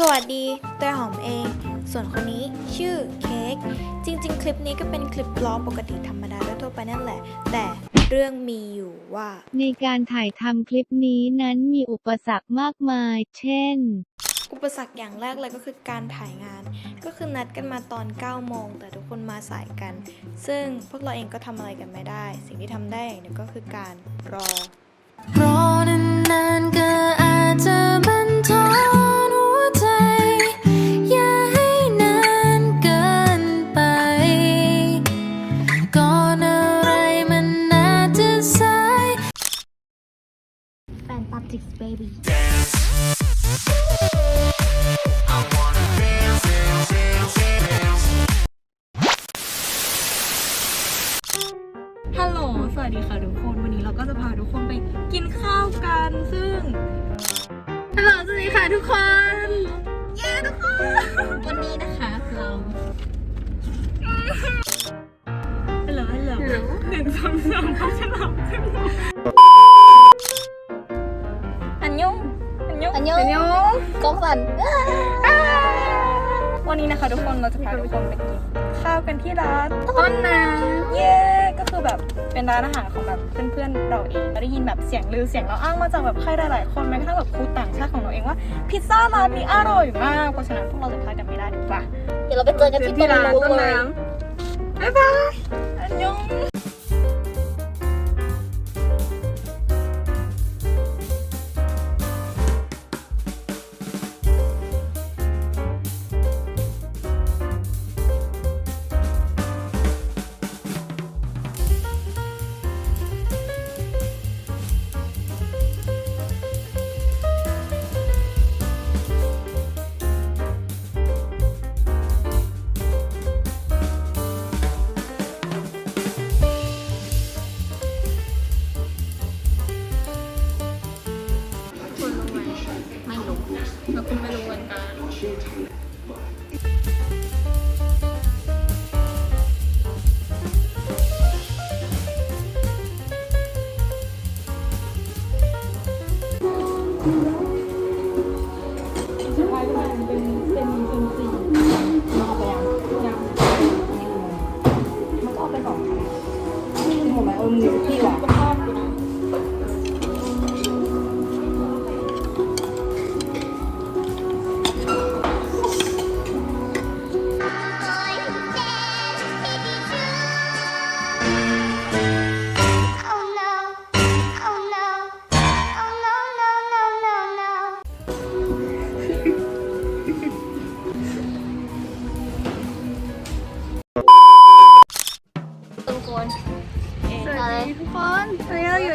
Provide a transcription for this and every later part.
สวัสดี ตัวหอมเอง ส่วนคนนี้ชื่อเค้ก จริงๆ คลิปนี้ก็เป็นคลิปบล็อกปกติธรรมดาทั่วไปนั่นแหละ แต่เรื่องมีอยู่ว่า ในการถ่ายทำคลิปนี้นั้นมีอุปสรรคมากมาย เช่น อุปสรรคอย่างแรกเลยก็คือการถ่ายงาน ก็คือนัดกันมาตอน 9 โมง แต่ทุกคนมาสายกัน ซึ่งพวกเราเองก็ทำอะไรกันไม่ได้ สิ่งที่ทำได้อย่างเดียวก็คือการรอ รอนานๆก็อ Fantastic Baby ฮัลโนนี้นะคะ ทุกคนเราจะพาทุกคนไปกินข้าวกันที่ร้านต้นน้ำเย้ก็คือแบบเป็นร้านอาหารของแบบเพื่อนๆเราเองเราได้ยินแบบเสียงลือเสียงเราอ้างมาจากแบบใครหลายๆคนแม้กระทั่งแบบครูต่างชาติของเราเองว่าพิซซ่าร้านนี้อร่อยมากเพราะฉะนั้นพวกเราจะพลาดกันไม่ได้ถูกปะเดี๋ยวเราไปเจอกันที่ตรงนู้นเลยบ๊ายบายอันยง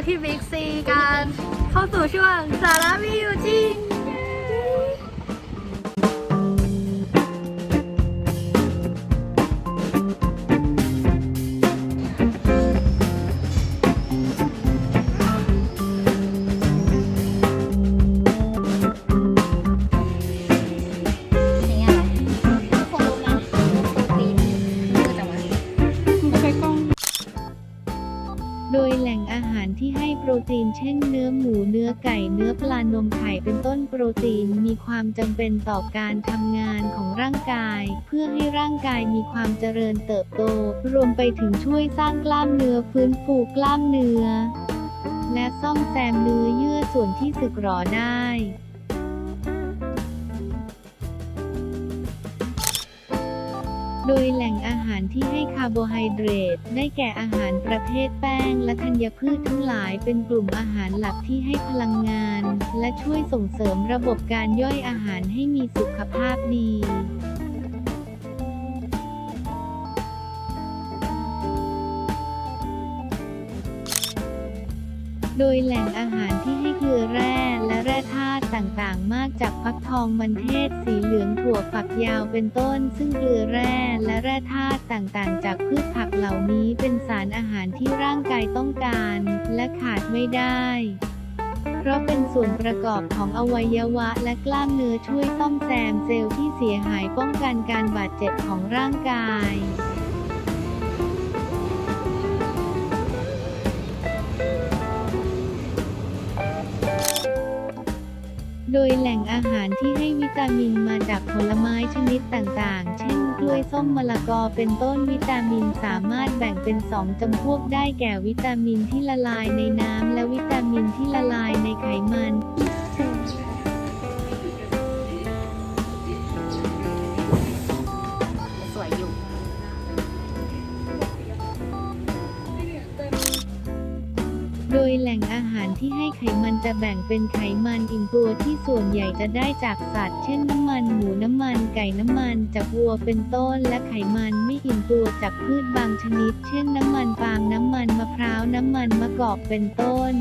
ที่บิ๊กซีกัน เข้าสู่ช่วงสาระมีอยู่จริง ปลานมไข่เป็นต้นโปรตีนมีความจำเป็นต่อการทำงานของร่างกาย เพื่อให้ร่างกายมีความเจริญเติบโต รวมไปถึงช่วยสร้างกล้ามเนื้อฟื้นฟูกล้ามเนื้อ และซ่อมแซมเนื้อเยื่อส่วนที่สึกหรอได้ โดยแหล่งอาหารที่ให้คาร์โบไฮเดรตได้แก่อาหารประเภทแป้งและธัญพืชทั้งหลายเป็นกลุ่มอาหารหลักที่ให้พลังงาน และช่วยส่งเสริมระบบการย่อยอาหารให้มีสุขภาพดี โดยแหล่งอาหารที่ให้เกลือแร่และแร่ธาตุต่างๆ มากจากฟักทองมันเทศสีเหลืองถั่วฝักยาวเป็นต้น ซึ่งเกลือแร่และแร่ธาตุต่างๆ จากพืชผักเหล่านี้เป็นสารอาหารที่ร่างกายต้องการ และขาดไม่ได้เพราะเป็นส่วนประกอบของอวัยวะและกล้ามเนื้อช่วยซ่อมแซมเซลล์ที่เสียหายป้องกันการบาดเจ็บของร่างกาย โดยแหล่งอาหารที่ให้วิตามินมาจากผลไม้ชนิดต่างๆ เช่นกล้วยส้มมะละกอเป็นต้นวิตามินสามารถแบ่งเป็นสองจำพวกได้แก่วิตามินที่ละลายในน้ำและวิตามินที่ละลายในไขมัน ล่งอาหารที่ให้ไขมันจะแบ่งเป็นไขมันอิ่มตัวที่ส่วนใหญ่จะได้จากสัตว์ เช่นน้ำมันหมูน้ำมันไก่น้ำมันจากวัวเป็นต้น และไขมันไม่อิ่มตัวจากพืชบางชนิด เช่นน้ำมันปาล์มน้ำมันมะพร้าวน้ำมันมะกอกเป็นต้น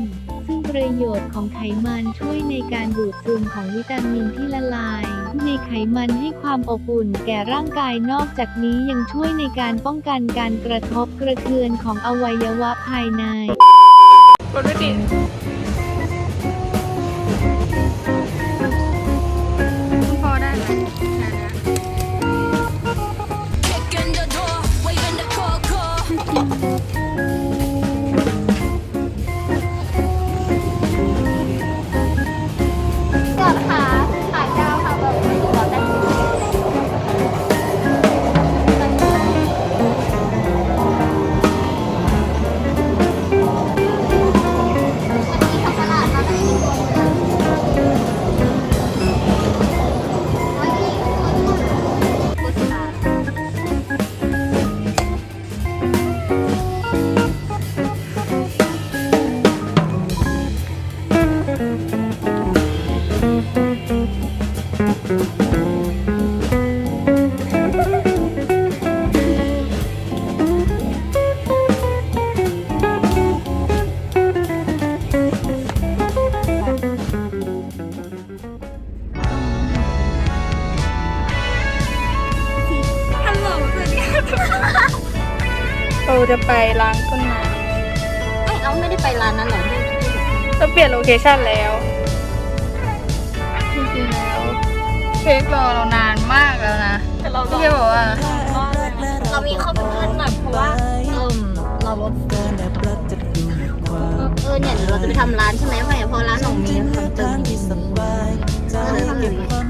ซึ่งประโยชน์ของไขมันช่วยในการดูดซึมของวิตามินที่ละลาย ในไขมันให้ความอบอุ่นแก่ร่างกายนอกจากนี้ยังช่วยในการป้องกันการกระทบกระเทือนของอวัยวะภายใน ก จะไปล้างต้นไม้เอ้ยเอาไม่ได้ไปร้านนั้นเหรอที่เราเปลี่ยนโลเคชั่นแล้วจริงๆแล้วเค้กรอเรานานมากแล้วนะแต่เราก็บอกว่า เรามีข้อมูลหน่อยเพราะว่าเอิ่มเราลดเกินเออเนี่ยเดี๋ยวเราจะไปทำร้านใช่ไหมไม่เพราะร้านของมีคำเติมนิดนึงก็เลยทำอย่างนี้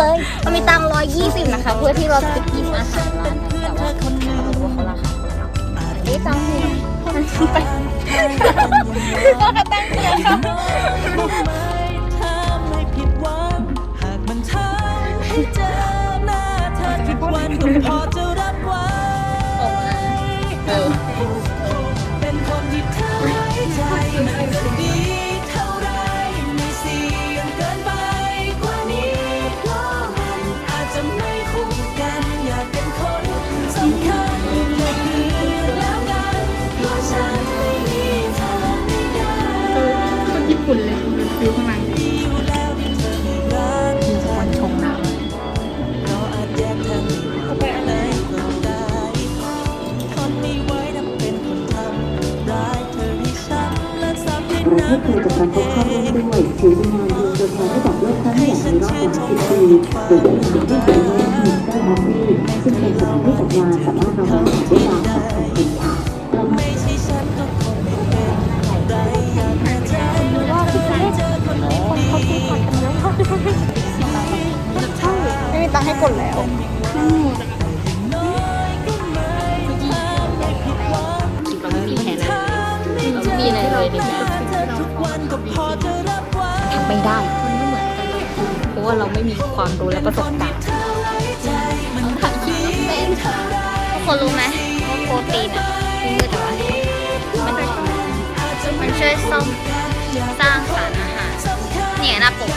เลยเรามีตังร้อยยี่สิบนะคะ เพื่อที่เราจะไปกินอาหาร ไทยจะกระทบเข้าร่วมด้วยถือเป็นงานรวมตัวแทนที่บอกเลิกครั้งใหญ่ในรอบหลายสิบปีโดยเป็นสถานที่เป็นเมืองมิสเตอร์แฮปปี้ซึ่งเป็นสถานที่จัดงานสามารถรองรับได้ยาวสองพันปีค่ะเราไม่ใช่ฉันก็คงไม่เป็นไรอยากให้เธอว่าที่เจอคนดีเขาพูดผ่านกันแล้วเขาำไม่มีตังค์ให้กดแล้วเราไม่มีแค่นะเราไม่มีอะไรเลยในแบบ ทำไม่ได้มันไม่เหมือนกันเลยเพราะว่าเราไม่มีความรู้และประสบการณ์ผัดชีสเป็นทุกคนรู้ไหมว่าโปรตีนอะคือเมื่อแต่ว่ามันมันช่วยซ่อมสร้างสารอาหารเนี่ยหน้าปก